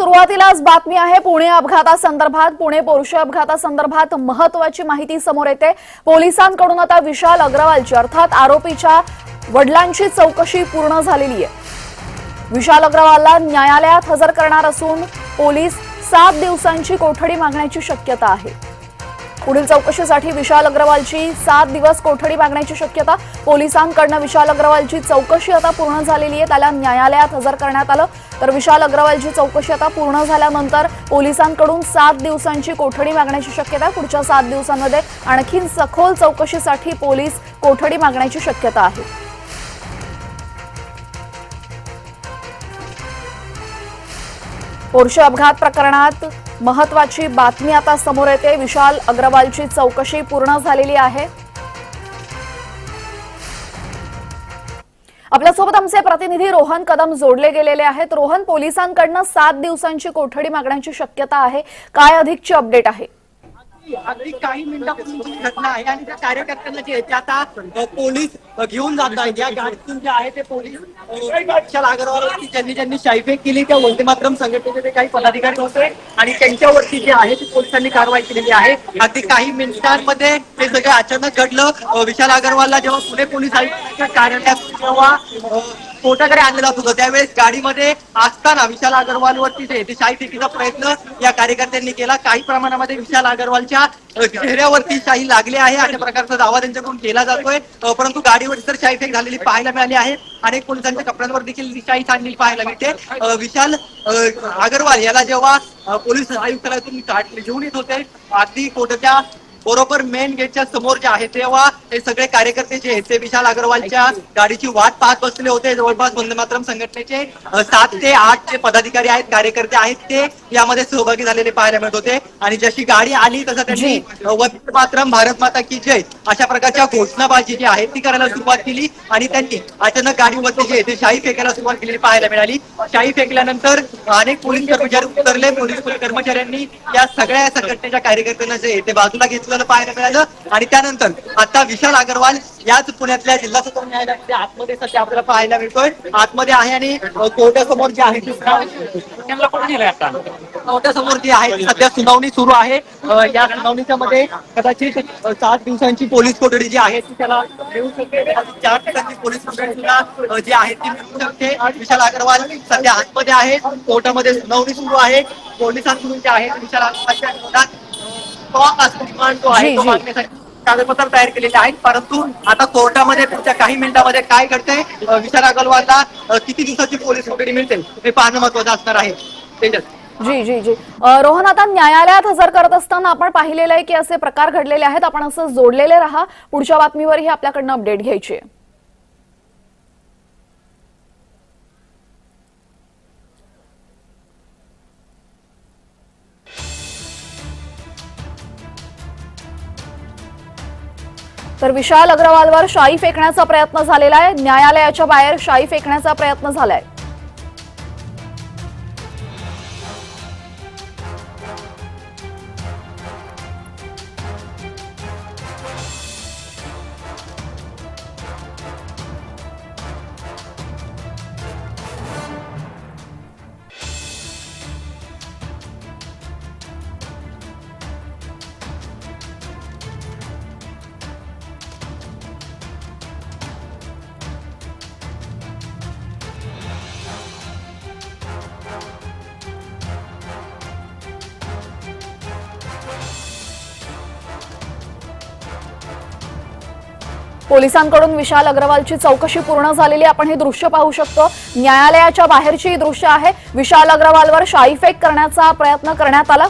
सुरुवातीलाच बातमी आहे पुणे अपघातासंदर्भात पुणे पोर्शे अपघातासंदर्भात महत्वाची माहिती समोर येते. पोलिसांकडून आता विशाल अग्रवालची अर्थात आरोपीच्या वडिलांची चौकशी पूर्ण झालेली आहे. विशाल अग्रवालला न्यायालयात हजर करणार असून पोलीस सात दिवसांची कोठडी मागण्याची शक्यता आहे. पुढील चौकशीसाठी विशाल अग्रवालची सात दिवस कोठडी मागण्याची शक्यता. पोलिसांकडनं विशाल अग्रवालची चौकशी आता पूर्ण झालेली आहे. त्याला न्यायालयात हजर करण्यात आलं. तर विशाल अग्रवालची चौकशी आता पूर्ण झाल्यानंतर पोलिसांकडून सात दिवसांची कोठडी मागण्याची शक्यता पुढच्या सात दिवसांमध्ये आणखीन सखोल चौकशीसाठी पोलीस कोठडी मागण्याची शक्यता आहे. पोर्शे अपघात प्रकरणात महत्वाची बातमी आता समोर येते. विशाल अग्रवालची चौकशी पूर्ण झालेली आहे. आपल्यासोबत आमचे प्रतिनिधी रोहन कदम जोडले गेलेले आहेत. रोहन पोलिसांकडनं सात दिवसांची कोठडी मागण्याची शक्यता आहे. काय अधिकची अपडेट आहे? अगदी काही मिनिटापूर्वीची घटना आहे आणि त्या कार्यकर्त्यांना जे आहे ते आता पोलीस घेऊन जात आहेत. या गाडीतून जे आहे ते पोलीस विशाल अग्रवालवरती ज्यांनी ज्यांनी शाईफेक केली त्या वंदे मातरम संघटनेचे ते काही पदाधिकारी होते आणि त्यांच्यावरती जे आहे ते पोलिसांनी कारवाई केलेली आहे. अगदी काही मिनिटांमध्ये हे सगळं अचानक घडलं. विशाल अग्रवालला जेव्हा पुणे पोलीस आयुक्तांच्या कार्यालयात जेव्हा कोर्टाकडे आणलं जात होतं. त्यावेळेस गाडीमध्ये असताना विशाल अगरवाल वरती ते शाही टिकीचा प्रयत्न या कार्यकर्त्यांनी केला. काही प्रमाणामध्ये विशाल अग्रवालच्या चेहऱ्यावरती शाही लागली आहे. अशा प्रकारचा दावा त्यांच्याकडून केला जातोय. परंतु गाडीवर तर शाही फेक झालेली पाहायला मिळाली आहे. अनेक पोलिसांच्या कपड्यांवर देखील शाही सांडलेली पाहायला मिळते. विशाल अगरवाल याला जेव्हा पोलीस आयुक्तालयातून घेऊन येत होते. अगदी कोर्टाच्या बरोबर मेन गेटच्या समोर जे आहे तेव्हा हे सगळे कार्यकर्ते जे आहेत ते विशाल अग्रवालच्या गाडीची वाट पाहत बसले होते. जवळपास वंदे मातरम संघटनेचे सात ते आठ जे पदाधिकारी आहेत कार्यकर्ते आहेत ते यामध्ये सहभागी झालेले पाहायला मिळत होते. आणि जशी गाडी आली तसं त्यांनी वंदे मातरम भारत माता की जय अशा प्रकारच्या घोषणाबाजी जी आहे ती करायला सुरुवात केली. आणि त्यांनी अचानक गाडीवरती जे ते शाही फेकायला सुरुवात केलेली पाहायला मिळाली. शाही फेकल्यानंतर अनेक पोलीस कर्मचारी उतरले. पोलीस कर्मचाऱ्यांनी या सगळ्या संघटनेच्या कार्यकर्त्यांना जे ते बाजूला घेतलेलं पाहायला मिळालं. आणि त्यानंतर आता विशाल अग्रवाल याच पुण्यातल्या जिल्हा सत्र न्यायालयामध्ये आतमध्ये सध्या आपल्याला पाहायला मिळतोय. आतमध्ये आहे आणि कोर्टासमोर जे आहे कोर्टासमोर जी आहे सध्या सुनावणी सुरू आहे. या सुनावणीच्या मध्ये कदाचित सात दिवसांची पोलीस कोठडी जी आहे ती त्याला मिळू शकते चार दिवसांची पोलीस कोठडी सुद्धा जी आहे ती मिळू शकते. विशाल अग्रवाल सध्या आतमध्ये आहे. कोर्टामध्ये सुनावणी सुरू आहे. पोलिसांकडून जे आहे विशाल अग्रवालच्या विरोधात स्टॉक डिमांड जो आहे तो. मागण्यासाठी कागदपत्र तयार केलेले आहेत. परंतु आता कोर्टामध्ये पुढच्या काही मिनिटांमध्ये काय घडतंय अ, विशाल अग्रवालला किती दिवसाची पोलीस कोठडी मिळते हे पाहणं महत्वाचं असणार आहे. तेजस. जी जी जी. रोहन आता न्यायालयात हजर करत असताना आपण पाहिलेलं आहे की असे प्रकार घडलेले आहेत. आपण असं जोडलेले राहा. पुढच्या बातमीवरही आपल्याकडनं अपडेट घ्यायची आहे. तर विशाल अग्रवालवर शाई फेकण्याचा प्रयत्न झालेला आहे. न्यायालयाच्या बाहेर शाई फेकण्याचा प्रयत्न झालाय. पोलिसांकडून विशाल अग्रवालची चौकशी पूर्ण झालेली आपण हे दृश्य पाहू शकतो. न्यायालयाच्या बाहेरची ही दृश्य आहे. विशाल अग्रवालवर शाईफेक करण्याचा प्रयत्न करण्यात आला.